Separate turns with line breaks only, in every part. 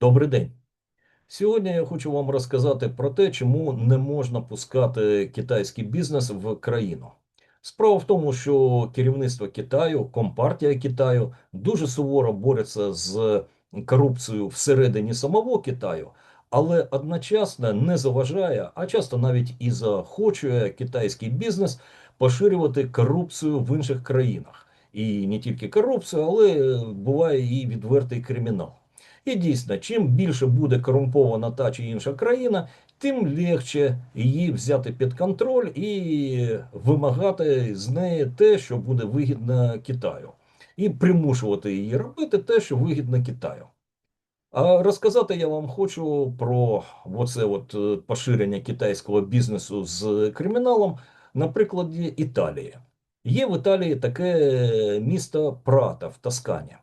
Добрий день. Сьогодні я хочу вам розказати про те, чому не можна пускати китайський бізнес в країну. Справа в тому, що керівництво Китаю, Компартія Китаю дуже суворо бореться з корупцією всередині самого Китаю, але одночасно не заважає, а часто навіть і захочує китайський бізнес поширювати корупцію в інших країнах. І не тільки корупцію, але буває і відвертий кримінал. І дійсно, чим більше буде корумпована та чи інша країна, тим легше її взяти під контроль і вимагати з неї те, що буде вигідно Китаю, і примушувати її робити те, що вигідно Китаю. А розказати я вам хочу про оце от е, поширення китайського бізнесу з криміналом на прикладі Італії. Є в Італії таке місто Прата в Тоскані.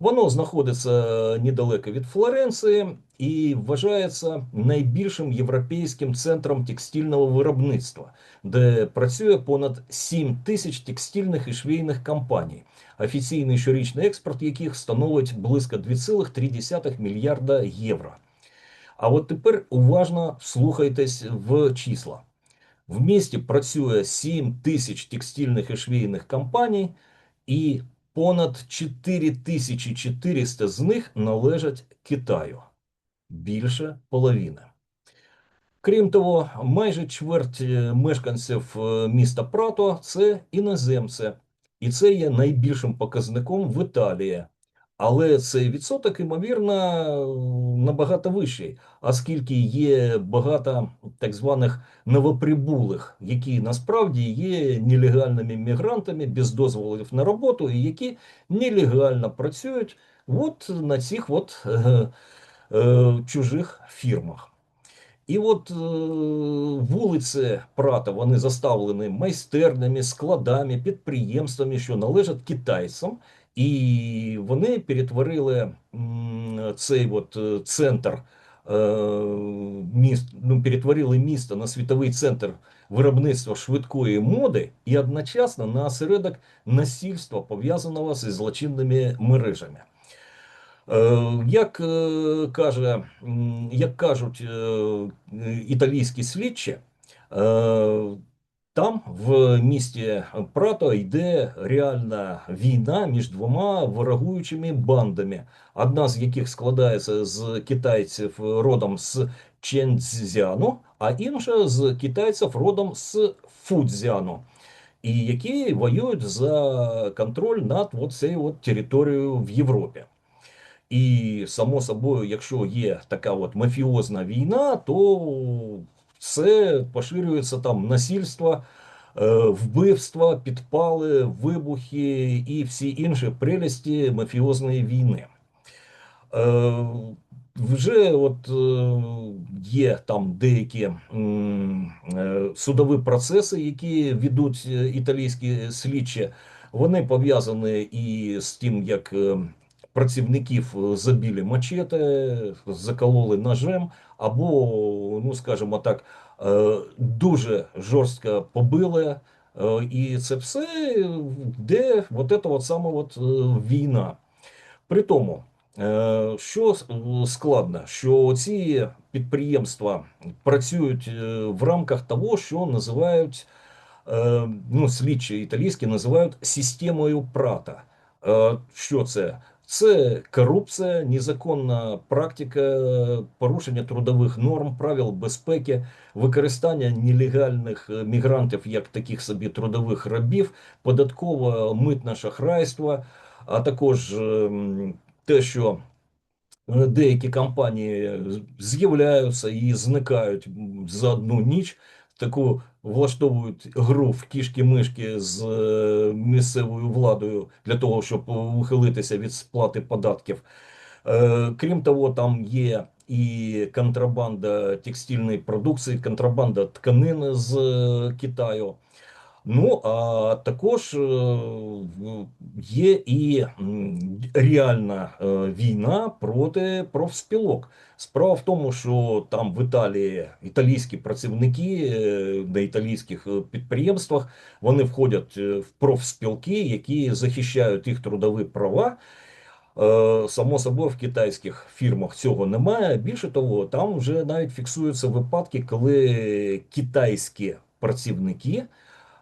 Воно знаходиться недалеко від Флоренції і вважається найбільшим європейським центром текстильного виробництва, де працює понад 7 тисяч текстильних і швейних компаній, офіційний щорічний експорт яких становить близько 2,3 мільярда євро. А от тепер уважно слухайтесь в числа. В місті працює 7 тисяч текстильних і швейних компаній, і понад 4400 з них належать Китаю. Більше половини. Крім того, майже чверть е, мешканців е, міста Прато це іноземці, і це є найбільшим показником в Італії. Але цей відсоток, ймовірно, набагато вищий, оскільки є багато так званих новоприбулих, які насправді є нелегальними мігрантами без дозволів на роботу, і які нелегально працюють от на цих от е, е, чужих фірмах. І от е, вулиці Прата вони заставлені майстернями, складами, підприємствами, що належать китайцям. І вони перетворили цей от е, центр е, міст, ну, перетворили місто на світовий центр виробництва швидкої моди і одночасно на осередок насильства, пов'язаного зі злочинними мережами. Е, як каже, як кажуть італійські слідчі, там, в місті Прато, йде реальна війна між двома ворогуючими бандами, одна з яких складається з китайців родом з Ченцзяну, а інша з китайців родом з Фудзяну, і які воюють за контроль над цією територією в Європі. І само собою, якщо є така от мафіозна війна, то все поширюється там насильство, е, вбивства, підпали, вибухи і всі інші прелісті мафіозної війни. Е, вже от е, є там деякі судові процеси, які ведуть італійські слідчі. Вони пов'язані і з тим, як працівників забили мачете, закололи ножем, або, ну скажімо так, е, дуже жорстко побили. Е, і це все де от ета от саме от е, війна. При тому, що складно, що ці підприємства працюють в рамках того, що називають ну, слідчі італійські називають системою прата. Що це? Це корупція, незаконна практика, порушення трудових норм, правил безпеки, використання нелегальних мігрантів як таких собі трудових рабів, податкове митне шахрайство, а також ем, те, що деякі компанії з'являються і зникають за одну ніч таку влаштовують гру в кішки-мишки з е, місцевою владою для того, щоб ухилитися від сплати податків. Е, крім того, там є і контрабанда текстильної продукції, контрабанда тканин з е, Китаю. Ну а також е, є і реальна е, війна проти профспілок. Справа в тому, що там в Італії італійські працівники е, на італійських підприємствах вони входять в профспілки, які захищають їх трудові права. Само собою в китайських фірмах цього немає. Більше того, там вже навіть фіксуються випадки, коли китайські працівники.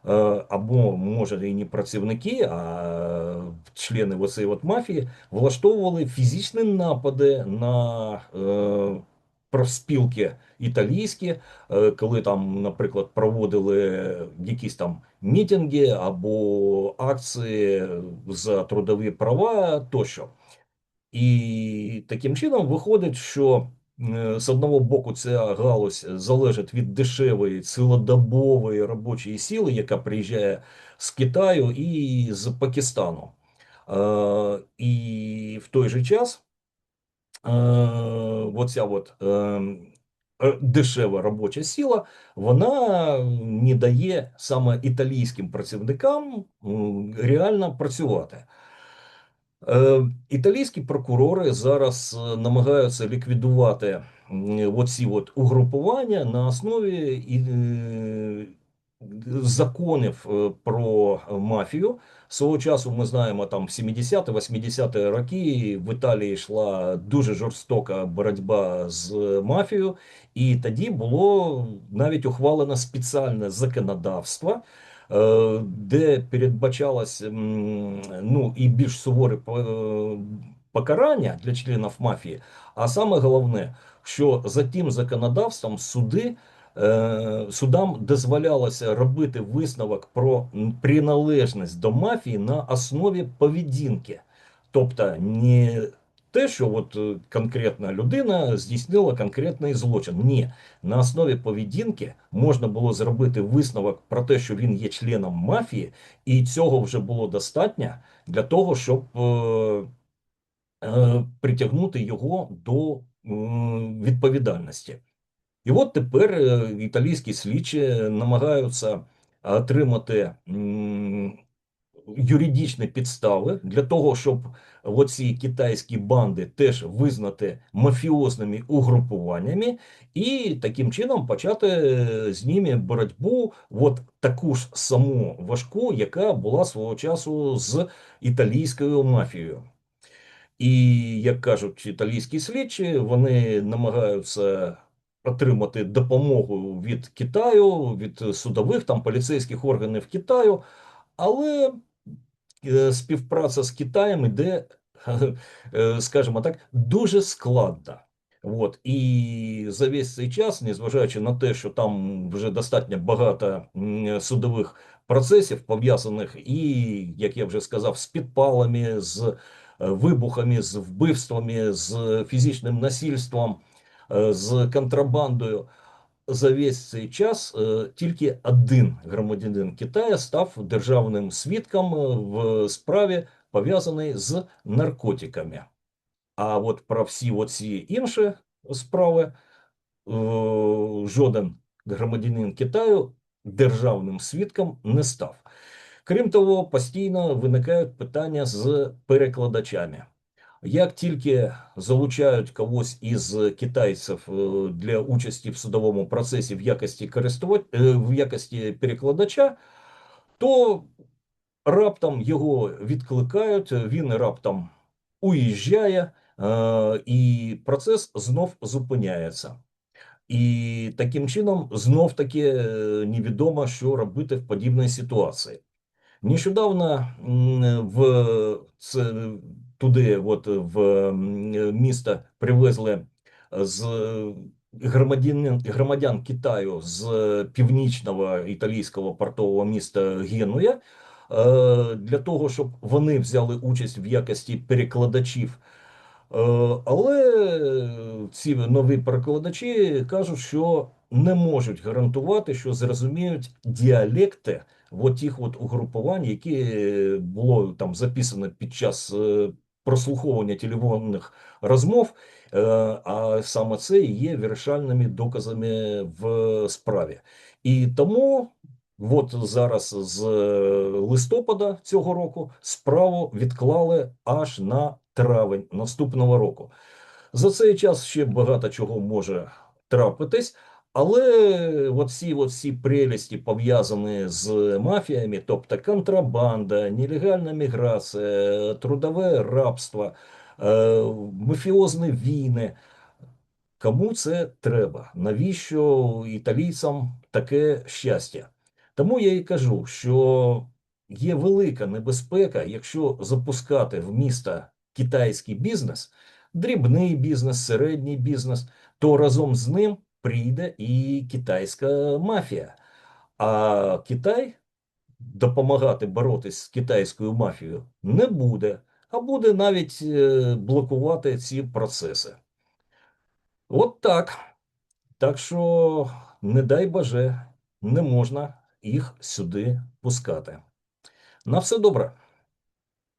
Е, або може і не працівники, а члени оцеї от мафії влаштовували фізичні напади на е, профспілки італійські, е, коли там, наприклад, проводили якісь там мітинги або акції за трудові права тощо. І таким чином виходить, що з одного боку ця галузь залежить від дешевої цілодобової робочої сили, яка приїжджає з Китаю і з Пакистану. Е, І в той же час е, оця от, е, е, дешева робоча сила, вона не дає саме італійським працівникам реально працювати. Е, Італійські прокурори зараз е, намагаються ліквідувати оці от угрупування на основі е, законів про мафію. Свого часу ми знаємо, там в 70-80-ті роки в Італії йшла дуже жорстока боротьба з мафією, і тоді було навіть ухвалено спеціальне законодавство де передбачалось ну, і більш суворе покарання для членів мафії. А саме головне, що за тим законодавством суди. е, Судам дозволялося робити висновок про приналежність до мафії на основі поведінки. Тобто не те, що от е, конкретна людина здійснила конкретний злочин. Ні, на основі поведінки можна було зробити висновок про те, що він є членом мафії, і цього вже було достатньо для того, щоб е, е, притягнути його до е, відповідальності. І от тепер е, італійські слідчі намагаються отримати м, юридичні підстави для того, щоб оці китайські банди теж визнати мафіозними угрупуваннями, і таким чином почати е, з ними боротьбу, от таку ж саму важку, яка була свого часу з італійською мафією. І як кажуть італійські слідчі, вони намагаються отримати допомогу від Китаю, від судових там поліцейських органів Китаю, але співпраця з Китаєм іде, е, скажімо так, дуже складно. От і за весь цей час, незважаючи на те, що там вже достатньо багато судових процесів пов'язаних, і як я вже сказав, з підпалами, з е, вибухами, з вбивствами, з фізичним насильством, е, з контрабандою. За весь цей час е, тільки один громадянин Китаю став державним свідком е, в справі, пов'язаний з наркотиками. А от про всі оці інші справи е, жоден громадянин Китаю державним свідком не став. Крім того, постійно виникають питання з перекладачами. Як тільки залучають когось із китайців е, для участі в судовому процесі в якості користувач... е, в якості перекладача, то раптом його відкликають, він раптом уїжджає, е, і процес знов зупиняється. І таким чином знов таки невідомо, що робити в подібній ситуації. Нещодавно в це, туди, от в місто привезли з громадян, громадян Китаю з північного італійського портового міста Генуя е, для того, щоб вони взяли участь в якості перекладачів. Е, Але ці нові перекладачі кажуть, що не можуть гарантувати, що зрозуміють діалекти от тих от угрупувань, які було там записано під час е, прослуховування телефонних розмов, е, а саме це є вирішальними доказами в справі. І тому. От зараз з листопада цього року справу відклали аж на травень наступного року. За цей час ще багато чого може трапитись, але оці, оці прелісті пов'язані з мафіями, тобто контрабанда, нелегальна міграція, трудове рабство, е, мафіозні війни. Кому це треба? Навіщо італійцям таке щастя? Тому я і кажу, що є велика небезпека, якщо запускати в міста китайський бізнес, дрібний бізнес, середній бізнес, то разом з ним прийде і китайська мафія. А Китай допомагати боротись з китайською мафією не буде, а буде навіть е, блокувати ці процеси. От так. Так що, не дай боже, не можна їх сюди пускати. На все добре.